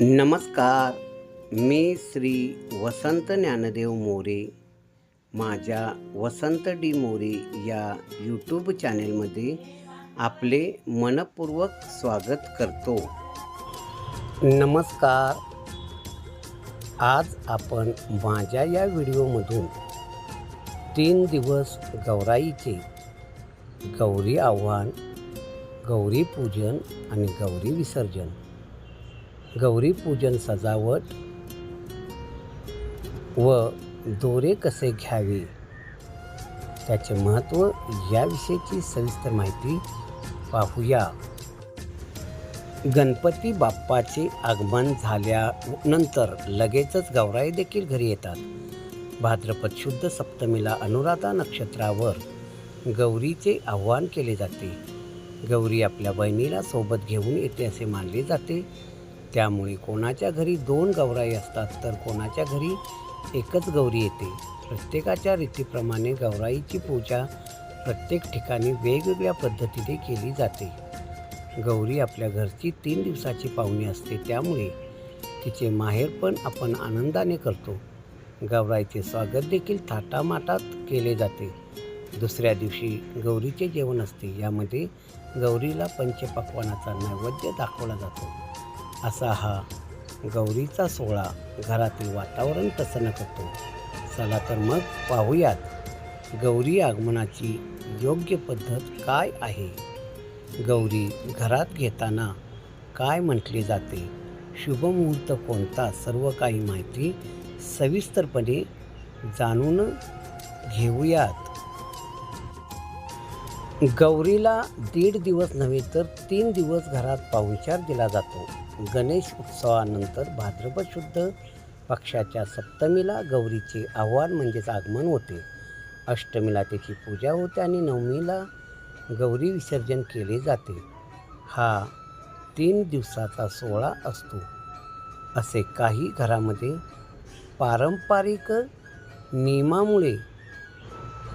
नमस्कार. मी श्री वसंत ज्ञानदेव मोरे माझ्या वसंत डी मोरे या यूट्यूब चॅनेलमध्ये आपले मनपूर्वक स्वागत करतो. नमस्कार. आज आपण माझ्या या व्हिडिओमधून तीन दिवस गौराईचे गौरी आव्हान गौरी पूजन आणि गौरी विसर्जन गौरी पूजन सजावट व दोरे कसे घ्यावे त्याचे महत्त्व याविषयीची सविस्तर माहिती पाहूया. गणपती बाप्पाचे आगमन झाल्यानंतर लगेचच गौराई देखील घरी येतात. भाद्रपद शुद्ध सप्तमीला अनुराधा नक्षत्रावर गौरीचे आव्हान केले जाते. गौरी आपल्या बहिणीला सोबत घेऊन येते असे मानले जाते. त्यामुळे कोणाच्या घरी दोन गौराई असतात तर कोणाच्या घरी एकच गौरी येते. प्रत्येकाच्या रीतीप्रमाणे गौराईची पूजा प्रत्येक ठिकाणी वेगवेगळ्या पद्धतीने केली जाते. गौरी आपल्या घरची तीन दिवसाची पाहुणी असते त्यामुळे तिचे माहेर पण आपण आनंदाने करतो. गौराईचे स्वागत देखील थाटामाटात केले जाते. दुसऱ्या दिवशी गौरीचे जेवण असते यामध्ये गौरीला पंचपक्वानाचा नैवेद्य दाखवला जातो. असा हा गौरीचा सोहळा घरातील वातावरण प्रसन्न करतो. चला तर मग पाहूयात गौरी आगमनाची योग्य पद्धत काय आहे? गौरी घरात घेताना काय म्हटले जाते? शुभमुहूर्त कोणता? सर्व काही माहिती सविस्तरपणे जाणून घेऊयात. गौरीला दीड दिवस नव्हे तर तीन दिवस घरात पाहुणचार दिला जातो. गणेश उत्सवानंतर भाद्रपद शुद्ध पक्षाच्या सप्तमीला गौरीचे आव्हान म्हणजेच आगमन होते. अष्टमीला त्याची पूजा होते आणि नवमीला गौरी विसर्जन केले जाते. हा तीन दिवसाचा सोहळा असतो. असे काही घरामध्ये पारंपरिक नियमामुळे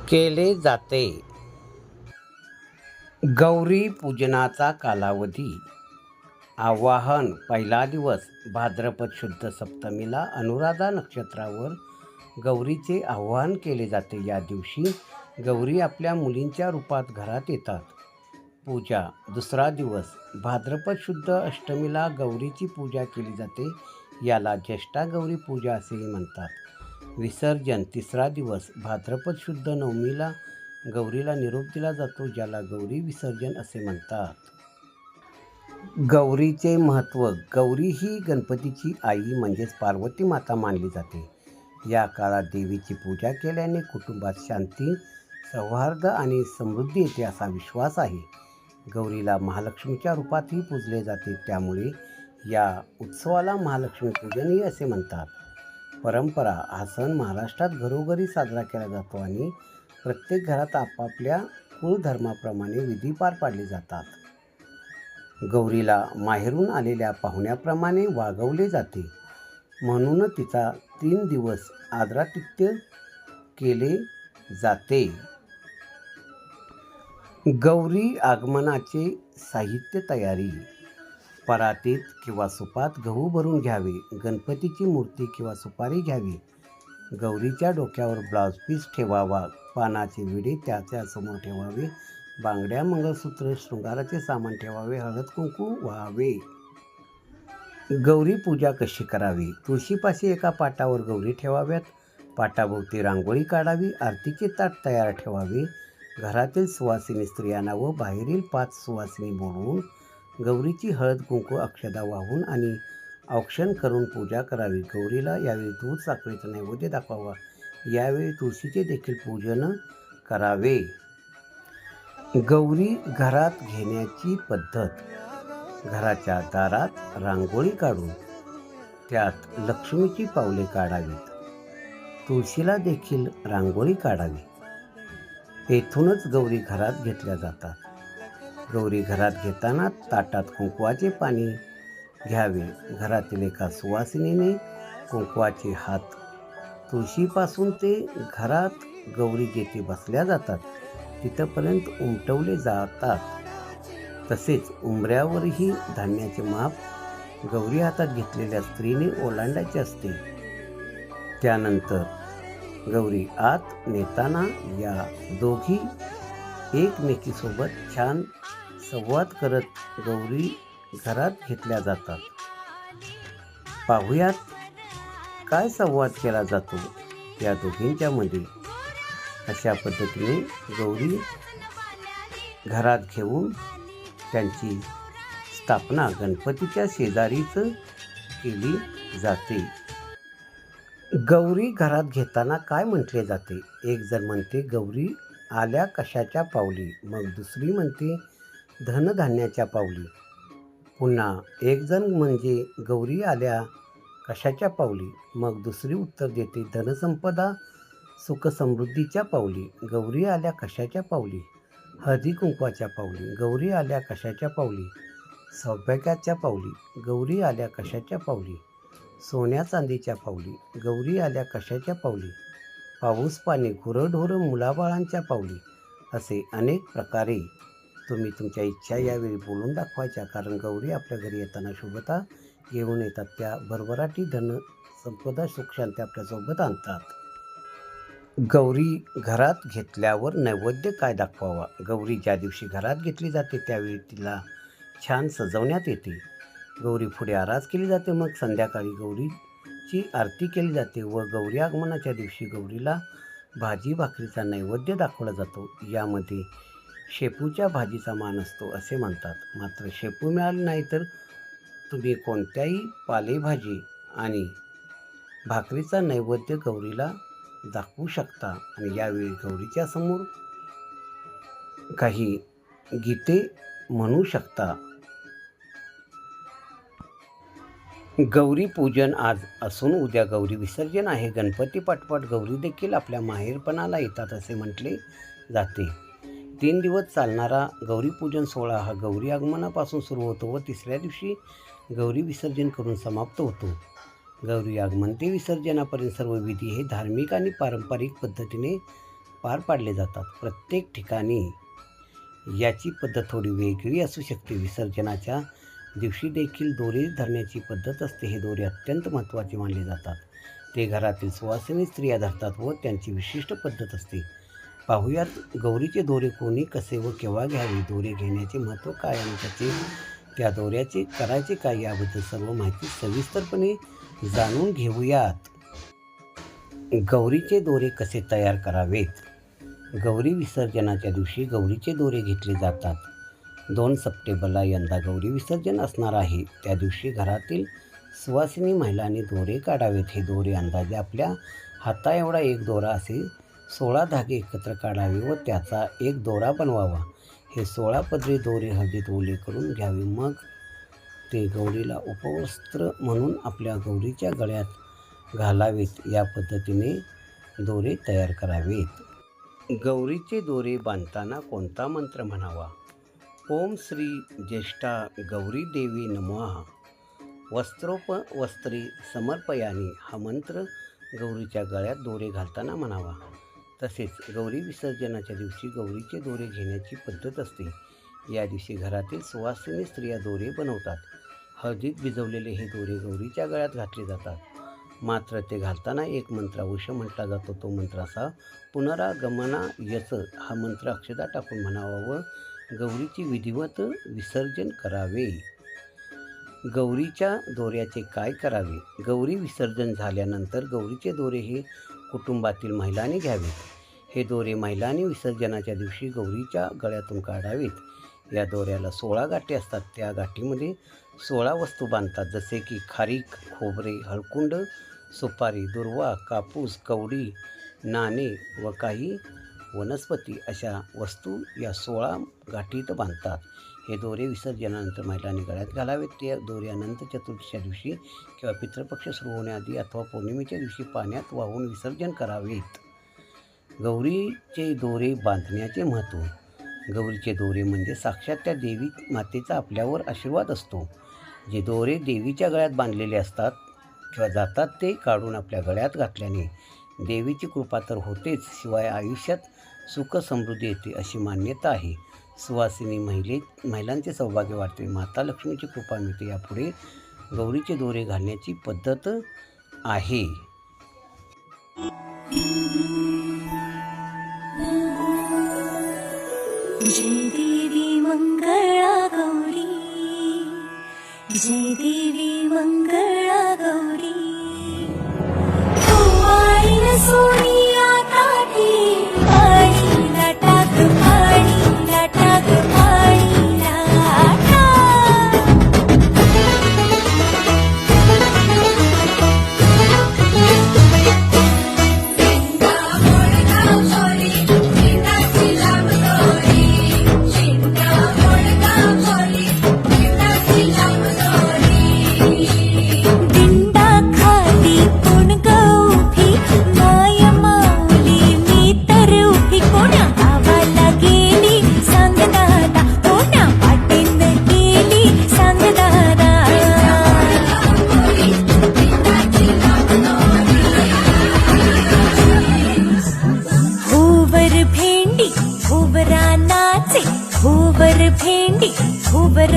केले जाते. गौरी पूजनाचा कालावधी. आवाहन पहिला दिवस भाद्रपद शुद्ध सप्तमीला अनुराधा नक्षत्रावर गौरीचे आवाहन केले जाते. या दिवशी गौरी आपल्या मुलींच्या रूपात घरात येतात. पूजा दुसरा दिवस भाद्रपद शुद्ध अष्टमीला गौरीची पूजा केली जाते. याला ज्येष्ठा गौरी पूजा असेही म्हणतात. विसर्जन तिसरा दिवस भाद्रपद शुद्ध नवमीला गौरीला निरोप दिला जातो ज्याला गौरी विसर्जन असे म्हणतात. गौरीचे महत्त्व गौरी ही गणपतीची आई म्हणजेच पार्वती माता मानली जाते. या काळात देवीची पूजा केल्याने कुटुंबात शांती सौहार्द आणि समृद्धी येते असा विश्वास आहे. गौरीला महालक्ष्मीच्या रूपातही पूजले जाते त्यामुळे या उत्सवाला महालक्ष्मी पूजनही असे म्हणतात. परंपरा हा सण महाराष्ट्रात घरोघरी साजरा केला जातो आणि प्रत्येक घरात आपापल्या कुळधर्माप्रमाणे विधी पार पाडले जातात. गौरीला माहेरून आलेल्या पाहुण्याप्रमाणे वागवले जाते. म्हणून तिचा तीन दिवस आदरातिथ्य केले जाते. गौरी आगमनाचे साहित्य तयारी परातीत किंवा सुपात गहू भरून घ्यावे गणपतीची मूर्ती किंवा सुपारी घ्यावी गौरीच्या डोक्यावर ब्लाउज पीस ठेवावा पानाची विडी त्याच्यासमोर ठेवावे. बांगड्या मंगळसूत्र शृंगाराचे सामान ठेवावे. हळद कुंकू व्हावे. गौरी पूजा कशी करावी? तुळशीपाशी एका पाटावर गौरी ठेवाव्यात. पाटाभोवती रांगोळी काढावी. आरतीचे ताट तयार ठेवावे. घरातील सुवासिनी स्त्रियांना व बाहेरील पाच सुवासिनी बोलवून गौरीची हळद कुंकू अक्षदा वाहून आणि औक्षण करून पूजा करावी. गौरीला यावेळी दूध साखरेचा नैवेद्य दाखवावा. यावेळी तुळशीचे देखील पूजन करावे. गौरी घरात घेण्याची पद्धत. घराच्या दारात रांगोळी काढून त्यात लक्ष्मीची पावले काढावीत. तुळशीला देखील रांगोळी काढावी. येथूनच गौरी घरात घेतल्या जातात. गौरी घरात घेताना ताटात कुंकवाचे पाणी घ्यावे. घरातील एका सुवासिनीने कुंकवाचे हात तुळशीपासून ते घरात गौरी जेथे बसल्या जातात तिथंपर्यंत उमटवले जातात. तसेच उंबऱ्यावरही धान्याचे माप गौरी हातात घेतलेल्या स्त्रीने ओलांडायचे असते. त्यानंतर गौरी आत नेताना या दोघी एकमेकीसोबत छान संवाद करत गौरी घरात घेतल्या जातात. पाहुयात काय संवाद केला जातो या दोघींच्यामध्ये? अशा पद्धतीने गौरी घरात घेऊन त्यांची स्थापना गणपतीच्या शेजारीच केली जाते. गौरी घरात घेताना काय म्हटले जाते? एक जण म्हणते गौरी आल्या कशाच्या पावली? मग दुसरी म्हणते धनधान्याच्या पावली. पुन्हा एक जण म्हणजे गौरी आल्या कशाच्या पावली? मग दुसरी उत्तर देते धनसंपदा सुखसमृद्धीच्या पावली. गौरी आल्या कशाच्या पावली? हळदी कुंकवाच्या पावली. गौरी आल्या कशाच्या पावली? सौभाग्याच्या पावली. गौरी आल्या कशाच्या पावली? सोन्या चांदीच्या पावली. गौरी आल्या कशाच्या पावली? पाऊस पाणी गुरंढोरं मुलाबाळांच्या पावली. असे अनेक प्रकारे तुम्ही तुमच्या इच्छा यावेळी बोलून दाखवायच्या. कारण गौरी आपल्या घरी येताना शुभता घेऊन येतात. त्या भरभराटी धन संपदा सुखशांती आपल्यासोबत आणतात. गौरी घरात घेतल्यावर नैवेद्य काय दाखवावा? गौरी ज्या दिवशी घरात घेतली जाते त्यावेळी तिला छान सजवण्यात येते. गौरी पुढे आरास केली जाते मग संध्याकाळी गौरीची आरती केली जाते व गौरी आगमनाच्या दिवशी गौरीला भाजी भाकरीचा नैवेद्य दाखवला जातो. यामध्ये शेपूच्या भाजीचा मान असतो असे म्हणतात. मात्र शेपू मिळाले नाही तर तुम्ही कोणत्याही पालेभाजी आणि भाकरीचा नैवेद्य गौरीला दाखवू शकता आणि यावेळी गौरीच्या समोर काही गीते म्हणू शकता. गौरी पूजन आज असून उद्या गौरी विसर्जन आहे. गणपती पाठपाठ गौरी देखील आपल्या माहेरपणाला येतात असे म्हटले जाते. तीन दिवस चालणारा गौरीपूजन सोहळा हा गौरी आगमनापासून सुरू होतो व तिसऱ्या दिवशी गौरी विसर्जन करून समाप्त होतो. गौरी आगमन ते विसर्जनापर्यंत सर्व विधी हे धार्मिक आणि पारंपरिक पद्धतीने पार पाडले जातात प्रत्येक ठिकाणी. याची पद्धत थोडी वेगळी असू शकते. विसर्जनाच्या दिवशी देखील दोरी धरण्याची पद्धत असते. हे दोरे अत्यंत महत्त्वाचे मानले जातात. ते घरातील सुवासिनी स्त्रिया धरतात व त्यांची विशिष्ट पद्धत असते. पाहुयात गौरीचे दोरे कोणी कसे व केव्हा घ्यावे? दोरे घेण्याचे महत्त्व काय आणि त्याचे त्या दौऱ्याचे करायचे काय याबद्दल सर्व माहिती सविस्तरपणे जाणून घेऊयात. गौरीचे दोरे कसे तयार करावेत? गौरी विसर्जनाच्या दिवशी गौरीचे दोरे घेतले जातात. दोन सप्टेंबरला यंदा गौरी विसर्जन असणार आहे. त्या दिवशी घरातील सुवासिनी महिलांनी दोरे काढावेत. हे दोरे अंदाजे आपल्या हाता एवढा एक दोरा असे सोळा धागे एकत्र काढावे व त्याचा एक दोरा बनवावा. हे सोळा पदरी दोरे हळदीत ओले करून घ्यावे. मग ते गौरीला उपवस्त्र म्हणून आपल्या गौरीच्या गळ्यात घालावेत. या पद्धतीने दोरे तयार करावेत. गौरीचे दोरे बांधताना कोणता मंत्र म्हणावा? ओम श्री ज्येष्ठा गौरी देवी नमः वस्त्रोप वस्त्री समर्पयानी हा मंत्र गौरीच्या गळ्यात दोरे घालताना म्हणावा. तसेच गौरी विसर्जनाच्या दिवशी गौरीचे दोरे घेण्याची पद्धत असते. या दिवशी घरातील सुवासिनी स्त्रिया दोरे बनवतात. हळदीत भिजवलेले हे दोरे गौरीच्या गळ्यात घातले जातात. मात्र ते घालताना एक मंत्र अवश्य म्हटला जातो. तो मंत्र असा पुनरागमना यच हा मंत्र अक्षदा टाकून म्हणावा व गौरीची विधिवत विसर्जन करावे. गौरीच्या दोऱ्याचे काय करावे? गौरी विसर्जन झाल्यानंतर गौरीचे दोरे हे कुटुंबातील महिलांनी घ्यावेत. हे दोरे महिलांनी विसर्जनाच्या दिवशी गौरीच्या गळ्यातून काढावेत. या दोऱ्याला सोळा गाठी असतात. त्या गाठीमध्ये सोळा वस्तू बांधतात. जसे की खारीक खोबरे हळकुंड सुपारी दुर्वा कापूस कवडी नाणे व काही वनस्पती अशा वस्तू या सोळा गाठीत बांधतात. हे दोरे विसर्जनानंतर महिलांनी गळ्यात घालावेत. ते दोरे अनंत चतुर्थीच्या दिवशी किंवा पितृपक्ष सुरू होण्याआधी अथवा पौर्णिमेच्या दिवशी पाण्यात वाहून विसर्जन करावेत. गौरीचे दोरे बांधण्याचे महत्त्व. गौरीचे दोरे म्हणजे साक्षात त्या देवी मातेचा आपल्यावर आशीर्वाद असतो. जे दोरे देवीच्या गळ्यात बांधलेले असतात किंवा जातात ते काढून आपल्या गळ्यात घातल्याने देवीची कृपा तर होतेच शिवाय आयुष्यात सुख समृद्धी येते अशी मान्यता आहे. सुवासिनी महिले महिलांचे सौभाग्य वाढते माता लक्ष्मीची कृपा मिळते. यापुढे गौरीचे दोरे घालण्याची पद्धत आहे. जय देवी मंगळा गौरी. जय देवी मंगळा भूवर